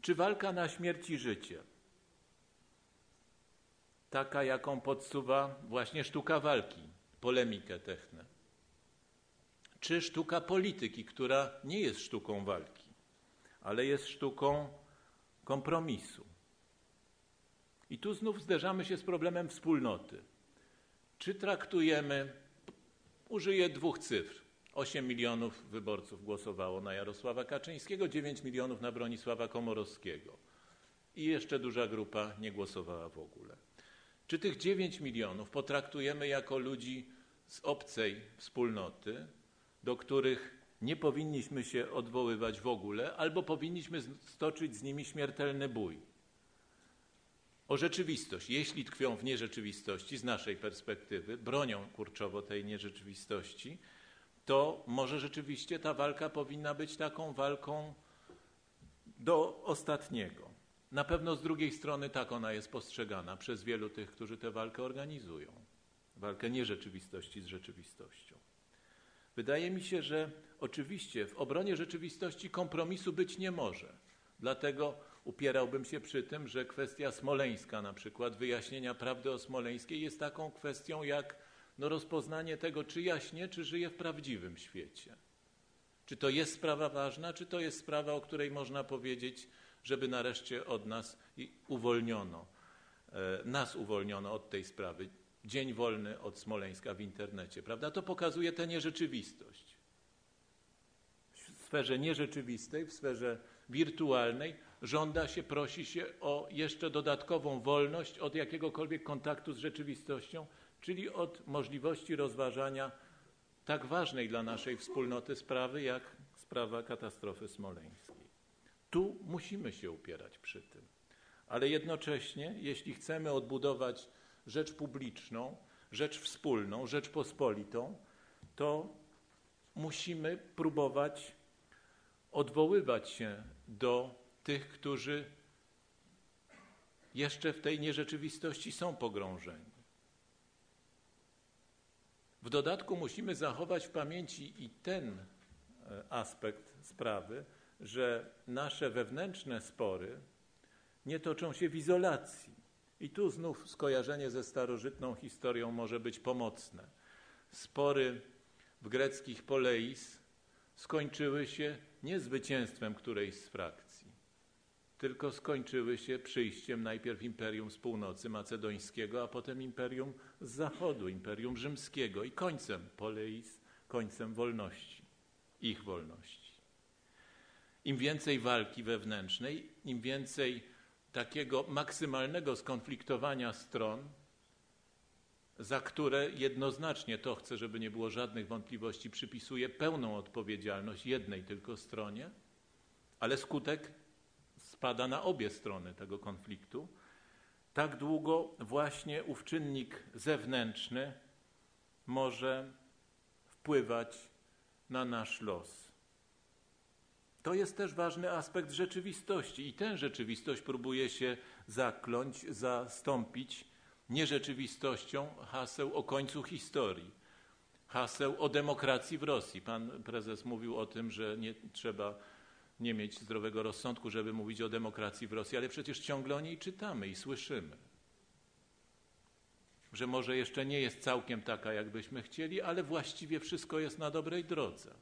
Czy walka na śmierć i życie? Taka, jaką podsuwa właśnie sztuka walki, polemikę technę. Czy sztuka polityki, która nie jest sztuką walki, ale jest sztuką kompromisu. I tu znów zderzamy się z problemem wspólnoty. Czy traktujemy, użyję dwóch cyfr, 8 milionów wyborców głosowało na Jarosława Kaczyńskiego, 9 milionów na Bronisława Komorowskiego. I jeszcze duża grupa nie głosowała w ogóle. Czy tych 9 milionów potraktujemy jako ludzi z obcej wspólnoty, do których nie powinniśmy się odwoływać w ogóle, albo powinniśmy stoczyć z nimi śmiertelny bój? O rzeczywistość, jeśli tkwią w nierzeczywistości, z naszej perspektywy, bronią kurczowo tej nierzeczywistości, to może rzeczywiście ta walka powinna być taką walką do ostatniego. Na pewno z drugiej strony tak ona jest postrzegana przez wielu tych, którzy tę walkę organizują. Walkę nierzeczywistości z rzeczywistością. Wydaje mi się, że oczywiście w obronie rzeczywistości kompromisu być nie może. Dlatego upierałbym się przy tym, że kwestia smoleńska, na przykład wyjaśnienia prawdy o Smoleńskiej, jest taką kwestią jak no rozpoznanie tego, czy jaśnie, czy żyje w prawdziwym świecie. Czy to jest sprawa ważna, czy to jest sprawa, o której można powiedzieć, żeby nareszcie od nas uwolniono, e, nas uwolniono od tej sprawy. Dzień wolny od Smoleńska w internecie, prawda? To pokazuje tę nierzeczywistość. W sferze nierzeczywistej, w sferze wirtualnej żąda się, prosi się o jeszcze dodatkową wolność od jakiegokolwiek kontaktu z rzeczywistością, czyli od możliwości rozważania tak ważnej dla naszej wspólnoty sprawy, jak sprawa katastrofy smoleńskiej. Tu musimy się upierać przy tym. Ale jednocześnie, jeśli chcemy odbudować rzecz publiczną, rzecz wspólną, rzecz pospolitą, to musimy próbować odwoływać się do tych, którzy jeszcze w tej nierzeczywistości są pogrążeni. W dodatku musimy zachować w pamięci i ten e, aspekt sprawy, że nasze wewnętrzne spory nie toczą się w izolacji. I tu znów skojarzenie ze starożytną historią może być pomocne. Spory w greckich poleis skończyły się nie zwycięstwem którejś z frakcji, tylko skończyły się przyjściem najpierw Imperium z północy macedońskiego, a potem Imperium z zachodu, Imperium rzymskiego i końcem poleis, końcem wolności, ich wolności. Im więcej walki wewnętrznej, im więcej takiego maksymalnego skonfliktowania stron, za które jednoznacznie to chcę, żeby nie było żadnych wątpliwości, przypisuje pełną odpowiedzialność jednej tylko stronie, ale skutek spada na obie strony tego konfliktu, tak długo właśnie ów czynnik zewnętrzny może wpływać na nasz los. To jest też ważny aspekt rzeczywistości i tę rzeczywistość próbuje się zakląć, zastąpić nierzeczywistością haseł o końcu historii, haseł o demokracji w Rosji. Pan prezes mówił o tym, że nie trzeba nie mieć zdrowego rozsądku, żeby mówić o demokracji w Rosji, ale przecież ciągle o niej czytamy i słyszymy. Że może jeszcze nie jest całkiem taka, jakbyśmy chcieli, ale właściwie wszystko jest na dobrej drodze.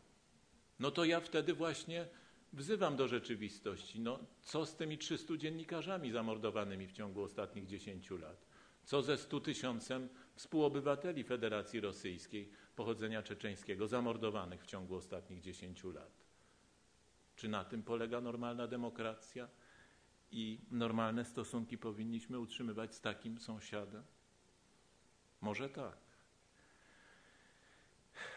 No to ja wtedy właśnie wzywam do rzeczywistości. No, co z tymi 300 dziennikarzami zamordowanymi w ciągu ostatnich 10 lat? Co ze 100 tysiącem współobywateli Federacji Rosyjskiej pochodzenia czeczeńskiego zamordowanych w ciągu ostatnich 10 lat? Czy na tym polega normalna demokracja i normalne stosunki powinniśmy utrzymywać z takim sąsiadem? Może tak.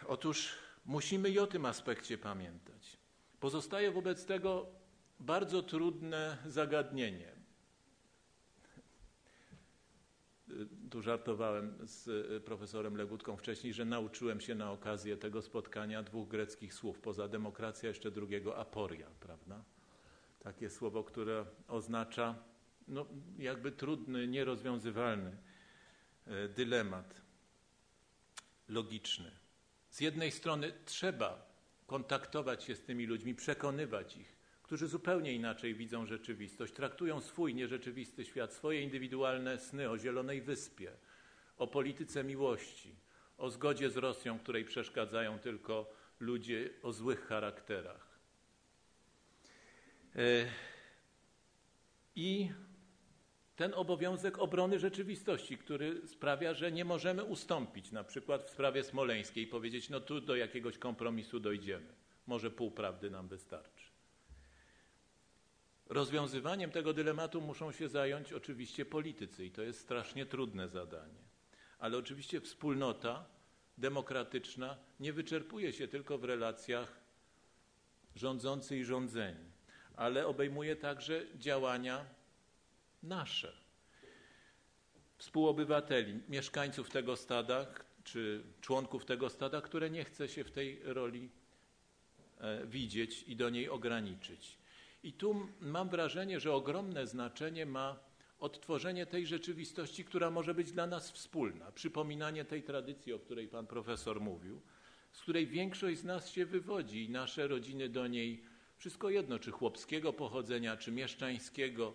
Otóż musimy i o tym aspekcie pamiętać. Pozostaje wobec tego bardzo trudne zagadnienie. Tu żartowałem z profesorem Legutką wcześniej, że nauczyłem się na okazję tego spotkania dwóch greckich słów. Poza demokracja jeszcze drugiego aporia, prawda? Takie słowo, które oznacza no, jakby trudny, nierozwiązywalny e, dylemat logiczny. Z jednej strony trzeba kontaktować się z tymi ludźmi, przekonywać ich, którzy zupełnie inaczej widzą rzeczywistość, traktują swój nierzeczywisty świat, swoje indywidualne sny o Zielonej Wyspie, o polityce miłości, o zgodzie z Rosją, której przeszkadzają tylko ludzie o złych charakterach. E, I ten obowiązek obrony rzeczywistości, który sprawia, że nie możemy ustąpić, na przykład w sprawie smoleńskiej, powiedzieć, no tu do jakiegoś kompromisu dojdziemy. Może pół prawdy nam wystarczy. Rozwiązywaniem tego dylematu muszą się zająć oczywiście politycy i to jest strasznie trudne zadanie. Ale oczywiście wspólnota demokratyczna nie wyczerpuje się tylko w relacjach rządzący i rządzeni, ale obejmuje także działania nasze, współobywateli, mieszkańców tego stada, czy członków tego stada, które nie chce się w tej roli e, widzieć i do niej ograniczyć. I tu mam wrażenie, że ogromne znaczenie ma odtworzenie tej rzeczywistości, która może być dla nas wspólna, przypominanie tej tradycji, o której pan profesor mówił, z której większość z nas się wywodzi i nasze rodziny do niej, wszystko jedno, czy chłopskiego pochodzenia, czy mieszczańskiego,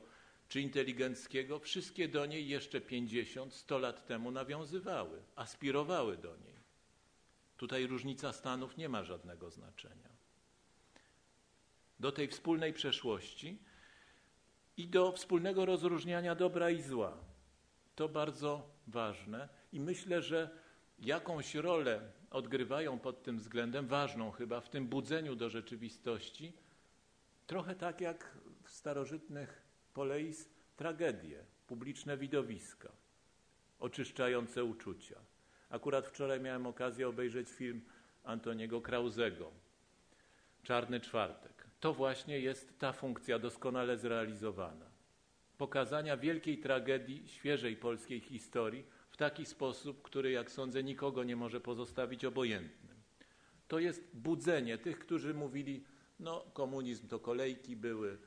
czy inteligenckiego, wszystkie do niej jeszcze 50, 100 lat temu nawiązywały, aspirowały do niej. Tutaj różnica stanów nie ma żadnego znaczenia. Do tej wspólnej przeszłości i do wspólnego rozróżniania dobra i zła. To bardzo ważne i myślę, że jakąś rolę odgrywają pod tym względem, ważną chyba, w tym budzeniu do rzeczywistości, trochę tak jak w starożytnych poleis tragedie, publiczne widowiska, oczyszczające uczucia. Akurat wczoraj miałem okazję obejrzeć film Antoniego Krauzego, Czarny Czwartek. To właśnie jest ta funkcja doskonale zrealizowana. Pokazania wielkiej tragedii świeżej polskiej historii w taki sposób, który, jak sądzę, nikogo nie może pozostawić obojętnym. To jest budzenie tych, którzy mówili, no komunizm to kolejki były,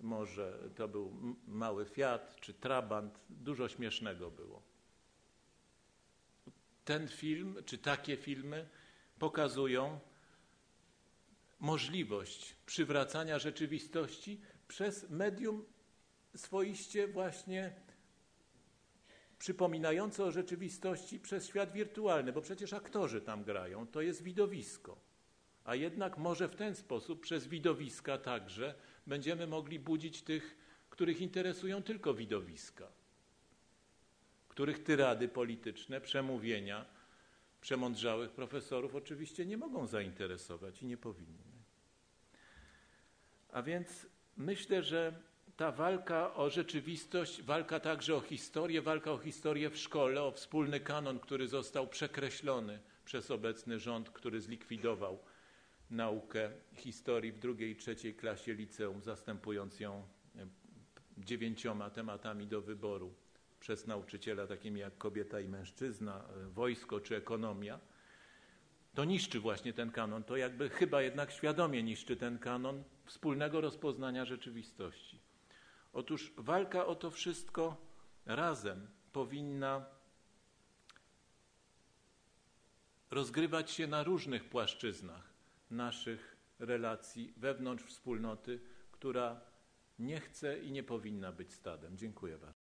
może to był mały Fiat czy Trabant, dużo śmiesznego było. Ten film, czy takie filmy pokazują możliwość przywracania rzeczywistości przez medium swoiście właśnie przypominające o rzeczywistości przez świat wirtualny, bo przecież aktorzy tam grają, to jest widowisko. A jednak może w ten sposób, przez widowiska także, będziemy mogli budzić tych, których interesują tylko widowiska, których tyrady polityczne, przemówienia przemądrzałych profesorów oczywiście nie mogą zainteresować i nie powinny. A więc myślę, że ta walka o rzeczywistość, walka także o historię, walka o historię w szkole, o wspólny kanon, który został przekreślony przez obecny rząd, który zlikwidował naukę historii w drugiej i trzeciej klasie liceum, zastępując ją e, dziewięcioma tematami do wyboru przez nauczyciela, takimi jak kobieta i mężczyzna, e, wojsko czy ekonomia, to niszczy właśnie ten kanon. To jakby chyba jednak świadomie niszczy ten kanon wspólnego rozpoznania rzeczywistości. Otóż walka o to wszystko razem powinna rozgrywać się na różnych płaszczyznach naszych relacji wewnątrz wspólnoty, która nie chce i nie powinna być stadem. Dziękuję bardzo.